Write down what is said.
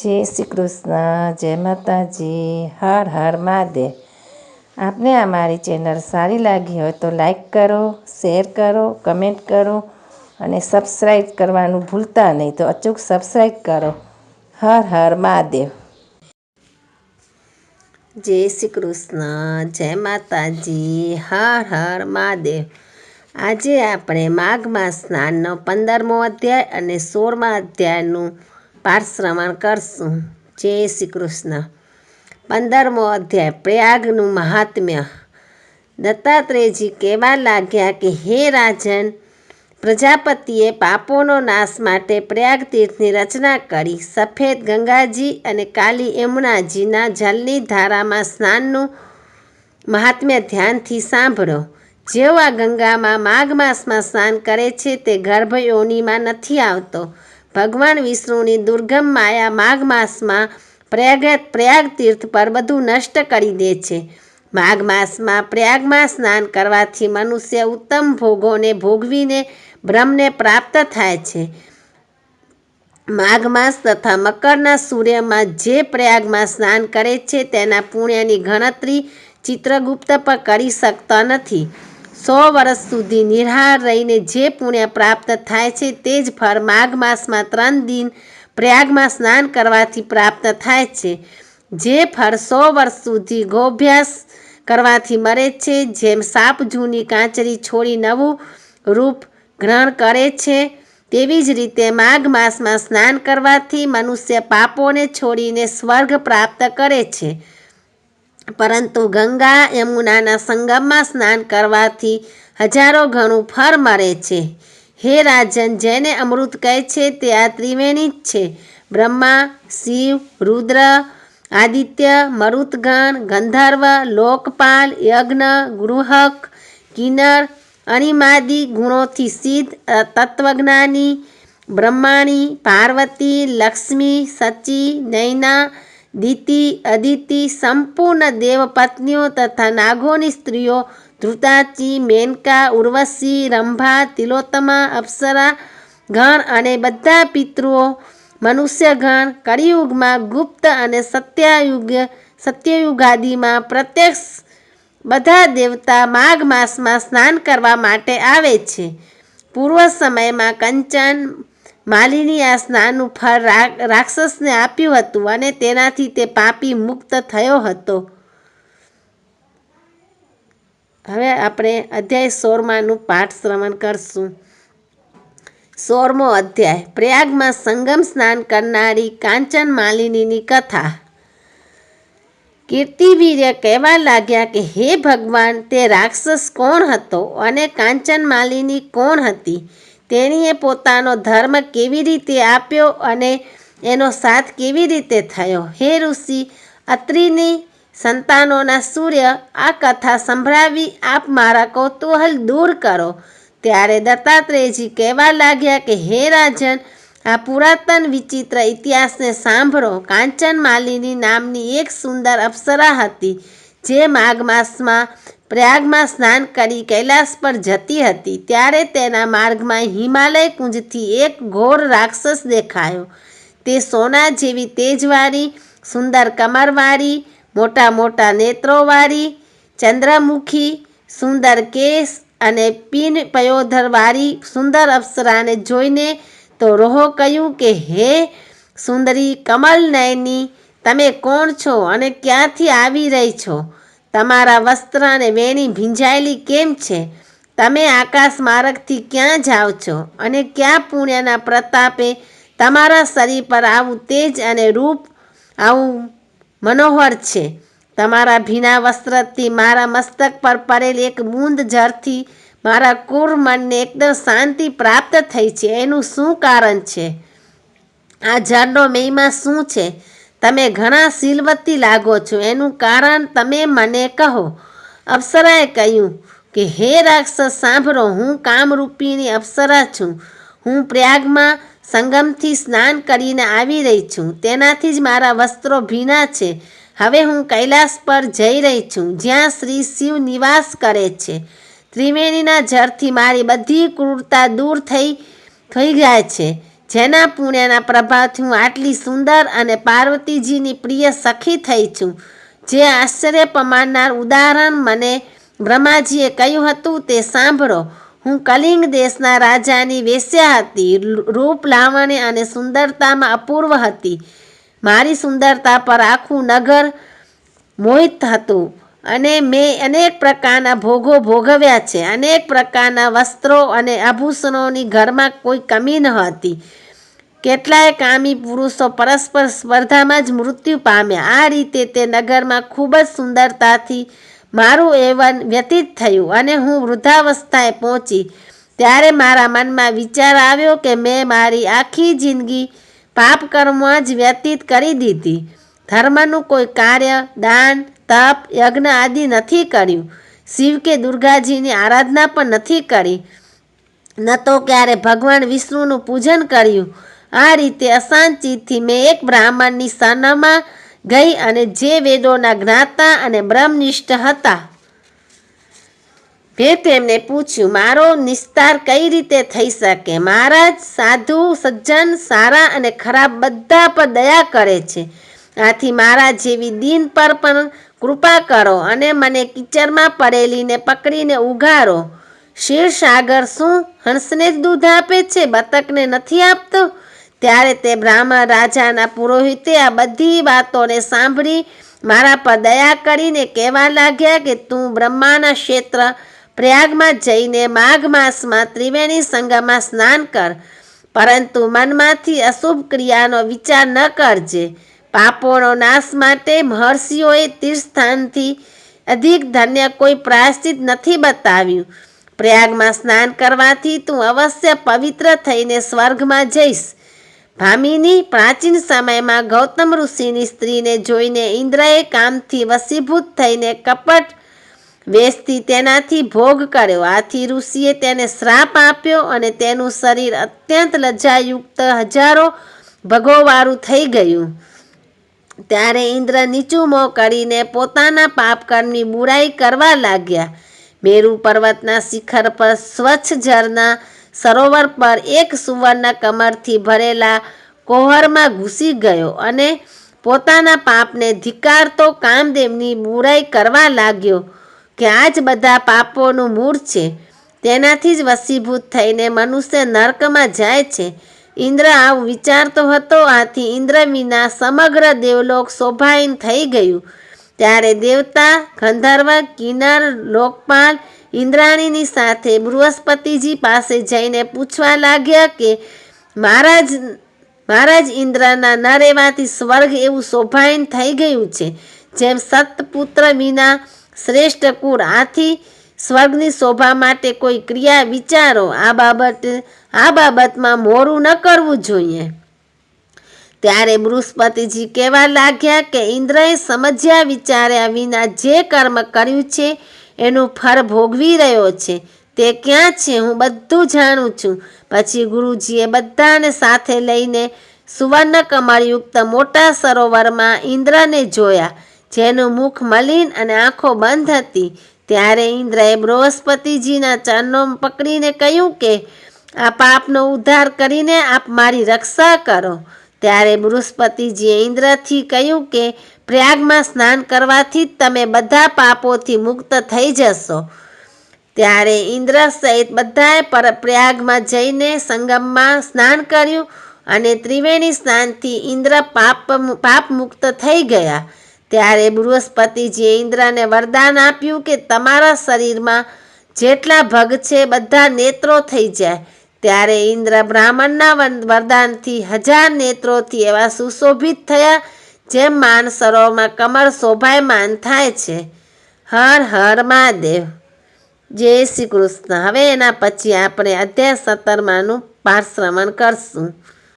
જય શ્રી કૃષ્ણ, જય માતાજી, હર હર મહાદેવ. આપને અમારી ચેનલ સારી લાગી હોય તો લાઈક કરો, શેર કરો, કમેન્ટ કરો અને સબસ્ક્રાઈબ કરવાનું ભૂલતા નહીં તો અચૂક સબસ્ક્રાઈબ કરો. હર હર મહાદેવ. જય શ્રી કૃષ્ણ, જય માતાજી, હર હર મહાદેવ. આજે આપણે માઘ માસ સ્નાનનો પંદરમો અધ્યાય અને સોળમા અધ્યાયનું પાઠ શ્રવણ કરશું. જય શ્રી કૃષ્ણ. પંદરમો અધ્યાય. પ્રયાગનું મહાત્મ્ય. દત્તાત્રેયજી કહેવા લાગ્યા કે, હે રાજન, પ્રજાપતિએ પાપોનો નાશ માટે પ્રયાગ તીર્થની રચના કરી. સફેદ ગંગાજી અને કાલી યમુનાજીના જલની ધારામાં સ્નાનનું મહાત્મ્ય ધ્યાનથી સાંભળો. જેઓ આ ગંગામાં માઘ માસમાં સ્નાન કરે છે, તે ગર્ભયોનીમાં નથી આવતો. ભગવાન વિષ્ણુની દુર્ગમ માયા માઘ માસમાં પ્રયાગ પ્રયાગ તીર્થ પર બધું નષ્ટ કરી દે છે. માઘ માસમાં પ્રયાગમાં સ્નાન કરવાથી મનુષ્ય ઉત્તમ ભોગોને ભોગવીને બ્રહ્મને પ્રાપ્ત થાય છે. માઘ માસ તથા મકરના સૂર્યમાં જે પ્રયાગમાં સ્નાન કરે છે તેના પુણ્યની ગણતરી ચિત્રગુપ્ત પર કરી શકતા નથી. સો વર્ષ સુધી નિર્હાર રહીને જે પુણ્ય પ્રાપ્ત થાય છે તે જ ફળ માઘ માસમાં ત્રણ દિન પ્રયાગમાં સ્નાન કરવાથી પ્રાપ્ત થાય છે. જે ફળ સો વર્ષ સુધી ગોભ્યાસ કરવાથી મળે છે, જેમ સાપ જૂની કાંચરી છોડી નવું રૂપ ગ્રહણ કરે છે, તેવી જ રીતે માઘ માસમાં સ્નાન કરવાથી મનુષ્ય પાપોને છોડીને સ્વર્ગ પ્રાપ્ત કરે છે. પરંતુ ગંગા યમુનાના સંગમમાં સ્નાન કરવાથી હજારો ઘણું ફળ મળે છે. હે રાજન, જેને અમૃત કહે છે તે આ ત્રિવેણી જ છે. બ્રહ્મા, શિવ, રુદ્ર, આદિત્ય, મરુતગણ, ગંધર્વ, લોકપાલ, યજ્ઞ, ગૃહક, કિન્નર, અણિમાદિ, ગુણોથી સિદ્ધ તત્વજ્ઞાની, બ્રહ્માણી, પાર્વતી, લક્ષ્મી, સચી, નૈના દિતિ, અદિતિ, સંપૂર્ણ દેવપત્નીઓ તથા નાગોની સ્ત્રીઓ, ધૃતાચી, મેનકા, ઉર્વશી, રંભા, તિલોત્તમા, અપ્સરા ગણ અને બધા પિતૃઓ મનુષ્યગણ કળિયુગમાં ગુપ્ત અને સત્યયુગ, સત્યયુગાદિમાં પ્રત્યક્ષ બધા દેવતા માઘ માસમાં સ્નાન કરવા માટે આવે છે. પૂર્વ સમયમાં કંચન માલિની આ સ્નાનનું ફળ રાક્ષસને આપ્યું હતું અને તેનાથી તે પાપી મુક્ત થયો હતો. હવે આપણે અધ્યાય સોરમાનું પાઠ શ્રવણ કરશું. સોળમો અધ્યાય. પ્રયાગમાં સંગમ સ્નાન કરનારી કાંચન માલિનીની કથા. કીર્તિવીર્ય કહેવા લાગ્યા કે, હે ભગવાન, તે રાક્ષસ કોણ હતો અને કાંચન માલિની કોણ હતી? તેણીએ પોતાનો ધર્મ કેવી રીતે આપ્યો અને એનો સાથ કેવી રીતે થયો? હે ઋષિ, અત્રિની સંતાનોના સૂર્ય આ કથા સંભળાવી આપ મારા કૌતૂહલ દૂર કરો. ત્યારે દત્તાત્રેયજી કહેવા લાગ્યા કે, હે રાજન, આ પુરાતન વિચિત્ર ઇતિહાસને સાંભળો. કાંચન માલિની નામની એક સુંદર અપ્સરા હતી, જે માઘ માસમાં પ્રયાગમાં સ્નાન કરી કૈલાસ પર જતી હતી, ત્યારે તેના માર્ગમાં હિમાલય કુંજથી એક ઘોર રાક્ષસ દેખાયો. તે સોના જેવી તેજવાળી, સુંદર કમરવાળી, મોટા મોટા નેત્રોવાળી, ચંદ્રમુખી, સુંદર કેસ અને પીન પયોધરવાળી સુંદર અપ્સરાને જોઈને તો રોહો કહ્યું કે, હે સુંદરી કમલ નયની તમે કોણ છો અને ક્યાંથી આવી રહી છો? તમારા વસ્ત્ર અને વેણી ભીંજાયેલી કેમ છે? તમે આકાશ માર્ગથી ક્યાં જાઓ છો અને ક્યાં પુણ્યના પ્રતાપે તમારા શરીર પર આવું તેજ અને રૂપ, આવું મનોહર છે? તમારા ભીના વસ્ત્રથી મારા મસ્તક પર પડેલ એક બૂંદ જળથી મારા કુર મનને એકદમ શાંતિ પ્રાપ્ત થઈ છે. એનું શું કારણ છે? આ જળનો મહિમા શું છે? તમે ઘણા શીલવતી લાગો છો. એનું કારણ તમે મને કહો. અપ્સરાએ કહ્યું કે, હે રાક્ષસ, સાંભળો, હું કામરૂપીની અપ્સરા છું. હું પ્રયાગમાં સંગમથી સ્નાન કરીને આવી રહી છું. તેનાથી જ મારા વસ્ત્રો ભીના છે. હવે હું કૈલાસ પર જઈ રહી છું, જ્યાં શ્રી શિવ નિવાસ કરે છે. ત્રિવેણીના જળથી મારી બધી ક્રૂરતા દૂર થઈ થઈ જાય છે. જેના પુણ્યના પ્રભાવથી હું આટલી સુંદર અને પાર્વતીજીની પ્રિય સખી થઈ છું. જે આશ્ચર્ય પમાડનાર ઉદાહરણ મને બ્રહ્માજીએ કહ્યું હતું તે સાંભળો. હું કલિંગ દેશના રાજાની વેશ્યા હતી, રૂપ લાવણ્ય અને સુંદરતામાં અપૂર્વ હતી. મારી સુંદરતા પર આખું નગર મોહિત હતું. અને મેં અનેક પ્રકારના ભોગો ભોગવ્યા છે. અનેક પ્રકારના વસ્ત્રો અને આભૂષણોની ઘરમાં કોઈ કમી ન હતી. કેટલાય કામી પુરુષો પરસ્પર સ્પર્ધામાં જ મૃત્યુ પામ્યા. આ રીતે તે નગરમાં ખૂબ જ સુંદરતાથી મારું એવન વ્યતીત થયું અને હું વૃદ્ધાવસ્થાએ પહોંચી. ત્યારે મારા મનમાં વિચાર આવ્યો કે મેં મારી આખી જિંદગી પાપ કર્મમાં જ વ્યતીત કરી દીધી. ધર્મનું કોઈ કાર્ય, દાન તપ યજ્ઞ આદિ નથી કર્યું. શિવ કે દુર્ગાજીની આરાધના પણ નથી કરી. ન તો ક્યારે ભગવાન વિષ્ણુનું પૂજન કર્યું. આ રીતે અશાંતિથી મેં એક બ્રાહ્મણની સનમાં ગઈ અને જે વેદોના જ્ઞાતા અને બ્રહ્મનિષ્ઠ હતા. મેં તેમને પૂછ્યું, મારો નિસ્તાર કઈ રીતે થઈ શકે? મહારાજ, સાધુ, સજ્જન, સારા અને ખરાબ બધા પર દયા કરે છે. આથી મારા જેવી દિન પર પણ કૃપા કરો અને મને કિચરમાં પડેલીને પકડીને ઉગારો સાગર શું હંસને જ દૂધ આપે છે? બતકને નથી આપતો? ત્યારે તે બ્રાહ્મણ રાજાના પુરોહિતે આ બધી વાતોને સાંભળી મારા પર દયા કરીને કહેવા લાગ્યા કે તું બ્રહ્માના ક્ષેત્ર પ્રયાગમાં જઈને માઘ માસમાં ત્રિવેણી સંગમમાં સ્નાન કર. પરંતુ મનમાંથી અશુભ ક્રિયાનો વિચાર ન કરજે. પાપોનો નાશ માટે મહર્ષિઓએ તીર્થસ્થાનથી અધિક ધન્ય કોઈ પ્રાયશ્ચિત નથી બતાવ્યું. પ્રયાગમાં સ્નાન કરવાથી તું અવશ્ય પવિત્ર થઈને સ્વર્ગમાં જઈશ. ભામિની પ્રાચીન સમયમાં ગૌતમ ઋષિની સ્ત્રીને જોઈને ઇન્દ્રએ કામથી વસીભૂત થઈને કપટ વેશથી તેનાથી ભોગ કર્યો. આથી ઋષિએ તેને શ્રાપ આપ્યો અને તેનું શરીર અત્યંત લજ્જાયુક્ત હજારો ભગોવાળું થઈ ગયું. ત્યારે ઇન્દ્ર નીચું મોં કરીને પોતાના પાપકર્મની બુરાઈ કરવા લાગ્યા. મેરુ પર્વતના શિખર પર સ્વચ્છ ઝરના સરોવર પર એક સુવર્ણ કમરથી ભરેલા કોહરમાં ઘૂસી ગયો અને પોતાના પાપને ધિકારતો કામદેવની બુરાઈ કરવા લાગ્યો કે આ જ બધા પાપોનું મૂળ છે. તેનાથી જ વસીભૂત થઈને મનુષ્ય નર્કમાં જાય છે. ઇન્દ્ર આવું વિચારતો હતો, આથી ઇન્દ્ર વિના સમગ્ર દેવલોક શોભાયન થઈ ગયું. ત્યારે દેવતા ગંધર્વ કિન્નર લોકપાલ ઇન્દ્રાણીની સાથે બૃહસ્પતિજી પાસે જઈને પૂછવા લાગ્યા કે, મહારાજ મહારાજ ઇન્દ્રના ન રહેવાથી સ્વર્ગ એવું શોભાયન થઈ ગયું છે, જેમ સતપુત્ર વિના શ્રેષ્ઠ કુળ આથી સ્વર્ગની શોભા માટે કોઈ ક્રિયા વિચારો, આ બાબત, આ બાબતમાં મોરું ન કરવું જોઈએ. ત્યારે બૃહસ્પતિજી કહેવા લાગ્યા કે ઇન્દ્રએ સમજ્યા વિચાર્યા વિના જે કર્મ કર્યું છે, એનું ફળ ભોગવી રહ્યો છે. તે ક્યાં છે હું બધું જાણું છું. પછી ગુરુજીએ બધાને સાથે લઈને સુવર્ણ કમળયુક્ત મોટા સરોવરમાં ઇન્દ્રને જોયા, જેનું મુખ મલિન અને આંખો બંધ હતી. ત્યારે ઇન્દ્રએ બૃહસ્પતિજીના ચરણો પકડીને કહ્યું કે, આ પાપનો ઉદ્ધાર કરીને આપ મારી રક્ષા કરો. ત્યારે બૃહસ્પતિજીએ ઇન્દ્રથી કહ્યું કે, પ્રયાગમાં સ્નાન કરવાથી તમે બધા પાપોથી મુક્ત થઈ જશો. ત્યારે ઇન્દ્ર સહિત બધાએ પર પ્રયાગમાં જઈને સંગમમાં સ્નાન કર્યું અને ત્રિવેણી સ્નાનથી ઇન્દ્ર પાપ પાપ મુક્ત થઈ ગયા. ત્યારે બૃહસ્પતિજીએ ઇન્દ્રને વરદાન આપ્યું કે તમારા શરીરમાં જેટલા ભગ છે બધા નેત્રો થઈ જાય, ત્યારે ઇન્દ્ર બ્રાહ્મણના વરદાનથી હજાર નેત્રોથી એવા સુશોભિત થયા, જેમ માનસરોવરમાં કમર શોભાયમાન થાય છે. હર હર મહાદેવ. જય શ્રી કૃષ્ણ. હવે એના પછી આપણે અધ્યાય સત્તરમાંનું પાઠ શ્રવણ કરશું.